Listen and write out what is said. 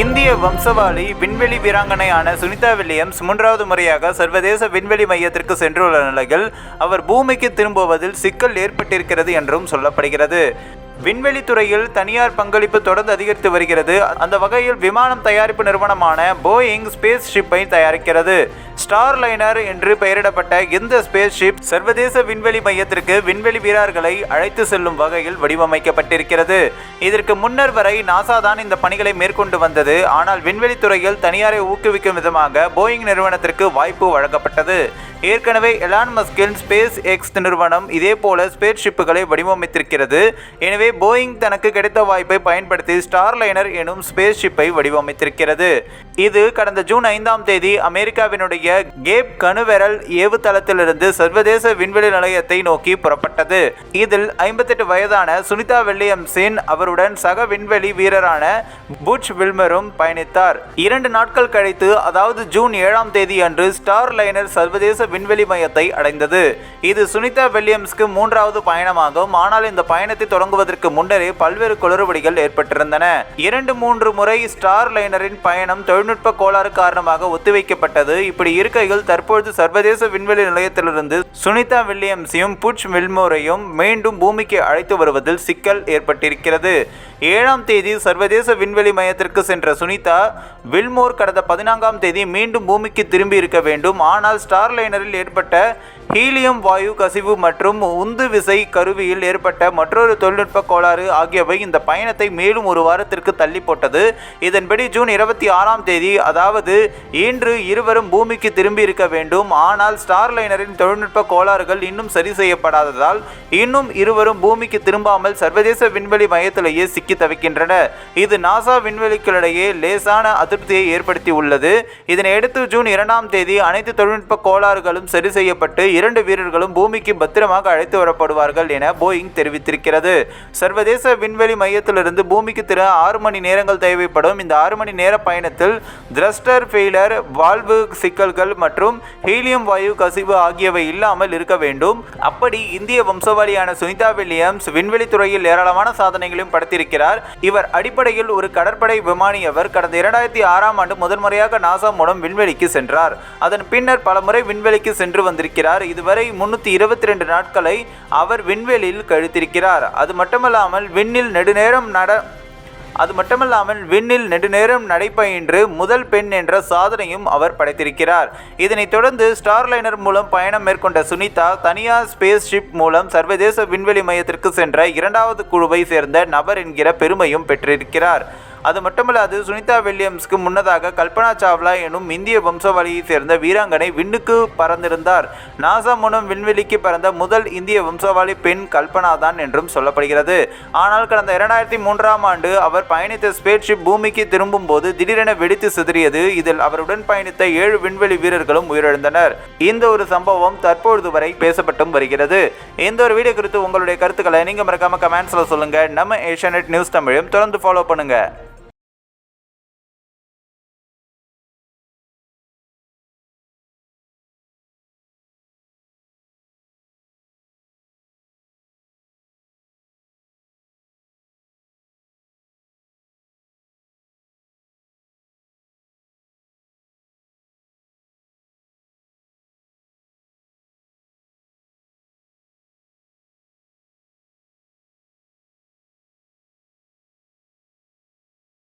இந்திய வம்சவாளி விண்வெளி வீராங்கனையான சுனிதா வில்லியம்ஸ் மூன்றாவது முறையாக சர்வதேச விண்வெளி மையத்திற்கு சென்றுள்ள நிலையில் அவர் பூமிக்கு திரும்புவதில் சிக்கல் ஏற்பட்டிருக்கிறது என்றும் சொல்லப்படுகிறது. விண்வெளி துறையில் தனியார் பங்களிப்பு தொடர்ந்து அதிகரித்து வருகிறது. அந்த வகையில் விமானம் தயாரிப்பு நிறுவனமான போயிங் ஸ்பேஸ் ஷிப்பை தயாரிக்கிறது. ஸ்டார் லைனர் என்று பெயரிடப்பட்ட இந்த ஸ்பேஸ் ஷிப் சர்வதேச விண்வெளி மையத்திற்கு விண்வெளி வீரர்களை அழைத்து செல்லும் வகையில் வடிவமைக்கப்பட்டிருக்கிறது. இதற்கு முன்னர் வரை நாசா தான் இந்த பணிகளை மேற்கொண்டு வந்தது. ஆனால் விண்வெளி துறையில் தனியாரை ஊக்குவிக்கும் விதமாக போயிங் நிறுவனத்திற்கு வாய்ப்பு வழங்கப்பட்டது. ஏற்கனவே எலான் மஸ்கின் ஸ்பேஸ் எக்ஸ் நிறுவனம் இதே போல ஸ்பேஸ் ஷிப்புகளை வடிவமைத்திருக்கிறது. எனவே போயிங் தனக்கு கிடைத்த வாய்ப்பை பயன்படுத்தி ஸ்டார் லைனர் எனும் ஸ்பேஸ் ஷிப்பை வடிவமைத்திருக்கிறது. இது கடந்த ஜூன் ஐந்தாம் தேதி அமெரிக்காவினுடைய கேப் கனுவெரல் ஏவுதளத்திலிருந்து சர்வதேச விண்வெளி நிலையத்தை நோக்கி புறப்பட்டது. இதில் ஐம்பத்தெட்டு வயதான சுனிதா வில்லியம்ஸின் அவருடன் சக விண்வெளி வீரரான புட்ச் வில்மரும் பயணித்தார். இரண்டு நாட்கள் கழித்து அதாவது ஜூன் ஏழாம் தேதி அன்று ஸ்டார் லைனர் சர்வதேச விண்வெளி மையத்தை அடைந்தது. இது சுனிதா வில்லியம்ஸ்க்கு மூன்றாவது பயணமாகும். ஆனால் இந்த பயணத்தை தொடங்குவதற்கு முன்னரே பல்வேறு குளறுபடிகள் ஏற்பட்டிருந்தன. இரண்டு மூன்று முறை ஸ்டார் லைனரின் பயணம் தொழில்நுட்ப கோளாறு காரணமாக ஒத்திவைக்கப்பட்டது. இப்படி இருக்கையில் தற்பொழுது சர்வதேச விண்வெளி நிலையத்திலிருந்து சுனிதா வில்லியம்ஸையும் புட்ச் வில்மோரையும் மீண்டும் பூமிக்கு அழைத்து வருவதில் சிக்கல் ஏற்பட்டிருக்கிறது. ஏழாம் தேதி சர்வதேச விண்வெளி மையத்திற்கு சென்ற சுனிதா வில்மோர் கடந்த பதினான்காம் தேதி மீண்டும் பூமிக்கு திரும்பி இருக்க வேண்டும். ஆனால் ஸ்டார் லைனரில் ஏற்பட்ட ஹீலியம் வாயு கசிவு மற்றும் உந்து விசை கருவியில் ஏற்பட்ட மற்றொரு தொழில்நுட்ப கோளாறு ஆகியவை இந்த பயணத்தை மேலும் ஒரு வாரத்திற்கு தள்ளி போட்டது. இதன்படி ஜூன் இருபத்தி ஆறாம் தேதி அதாவது இன்று இருவரும் பூமிக்கு திரும்பி இருக்க வேண்டும். ஆனால் ஸ்டார் லைனரின் தொழில்நுட்ப கோளாறுகள் இன்னும் சரி செய்யப்படாததால் இன்னும் இருவரும் பூமிக்கு திரும்பாமல் சர்வதேச விண்வெளி மையத்திலேயே சிக்கி தவிக்கின்றன. இது நாசா விண்வெளிகளிடையே லேசான அதிருப்தியை ஏற்படுத்தி உள்ளது. இதனையடுத்து ஜூன் இரண்டாம் தேதி அனைத்து தொழில்நுட்ப கோளாறுகளும் சரி செய்யப்பட்டு இரண்டு வீரர்களும் பூமிக்கு பத்திரமாக அழைத்து வரப்படுவார்கள் என போயிங் தெரிவித்திருக்கிறது. சர்வதேச விண்வெளி மையத்திலிருந்து பூமிக்கு திற ஆறு மணி நேரங்கள் தேவைப்படும். இந்த ஆறு மணி நேர பயணத்தில் த்ரஸ்டர் ஃபெயிலர் வால்வு சிக்கல்கள் மற்றும் ஹீலியம் வாயு கசிவு ஆகியவை இல்லாமல் இருக்க வேண்டும். அப்படி இந்திய வம்சவாளியான சுனிதா வில்லியம்ஸ் விண்வெளி துறையில் ஏராளமான சாதனைகளையும் படைத்திருக்கிறார். இவர் அடிப்படையில் ஒரு கடற்படை விமானி அவர் கடந்த இரண்டாயிரத்தி ஆறாம் ஆண்டு முதன்முறையாக நாசா மூலம் விண்வெளிக்கு சென்றார். அதன் பின்னர் பலமுறை விண்வெளிக்கு சென்று வந்திருக்கிறார். இதுவரை முன்னூற்றி இருபத்தி ரெண்டு நாட்களை அவர் விண்வெளியில் கழித்திருக்கிறார். அது மட்டுமல்லாமல் விண்ணில் நெடுநேரம் நட அது மட்டுமல்லாமல் விண்ணில் நெடுநேரம் நடைபயின்று முதல் பெண் என்ற சாதனையும் அவர் படைத்திருக்கிறார். இதனைத் தொடர்ந்து ஸ்டார்லைனர் மூலம் பயணம் மேற்கொண்ட சுனிதா தனியார் ஸ்பேஸ் ஷிப் மூலம் சர்வதேச விண்வெளி மையத்திற்கு சென்ற இரண்டாவது குழுவை சேர்ந்த நபர் என்கிற பெருமையும் பெற்றிருக்கிறார். அது மட்டுமல்லாது சுனிதா வில்லியம்ஸ்க்கு முன்னதாக கல்பனா சாவ்லா எனும் இந்திய வம்சாவளியைச் சேர்ந்த வீராங்கனை விண்ணுக்கு பறந்திருந்தார். நாசா மூலம் விண்வெளிக்கு பறந்த முதல் இந்திய வம்சாவளி பெண் கல்பனா தான் என்றும் சொல்லப்படுகிறது. ஆனால் கடந்த இரண்டாயிரத்தி மூன்றாம் ஆண்டு அவர் பயணித்த ஸ்பேட்ஷிப் பூமிக்கு திரும்பும் போது திடீரென வெடித்து சிதறியது. இதில் அவருடன் பயணித்த ஏழு விண்வெளி வீரர்களும் உயிரிழந்தனர். இந்த ஒரு சம்பவம் தற்பொழுது வரை பேசப்பட்டும் வருகிறது. இந்த ஒரு வீடியோ குறித்து உங்களுடைய கருத்துக்களை நீங்க மறக்காம கமெண்ட்ஸ்ல சொல்லுங்க. நம்ம ஏஷியானெட் நியூஸ் தமிழையும் தொடர்ந்து ஃபாலோ பண்ணுங்க.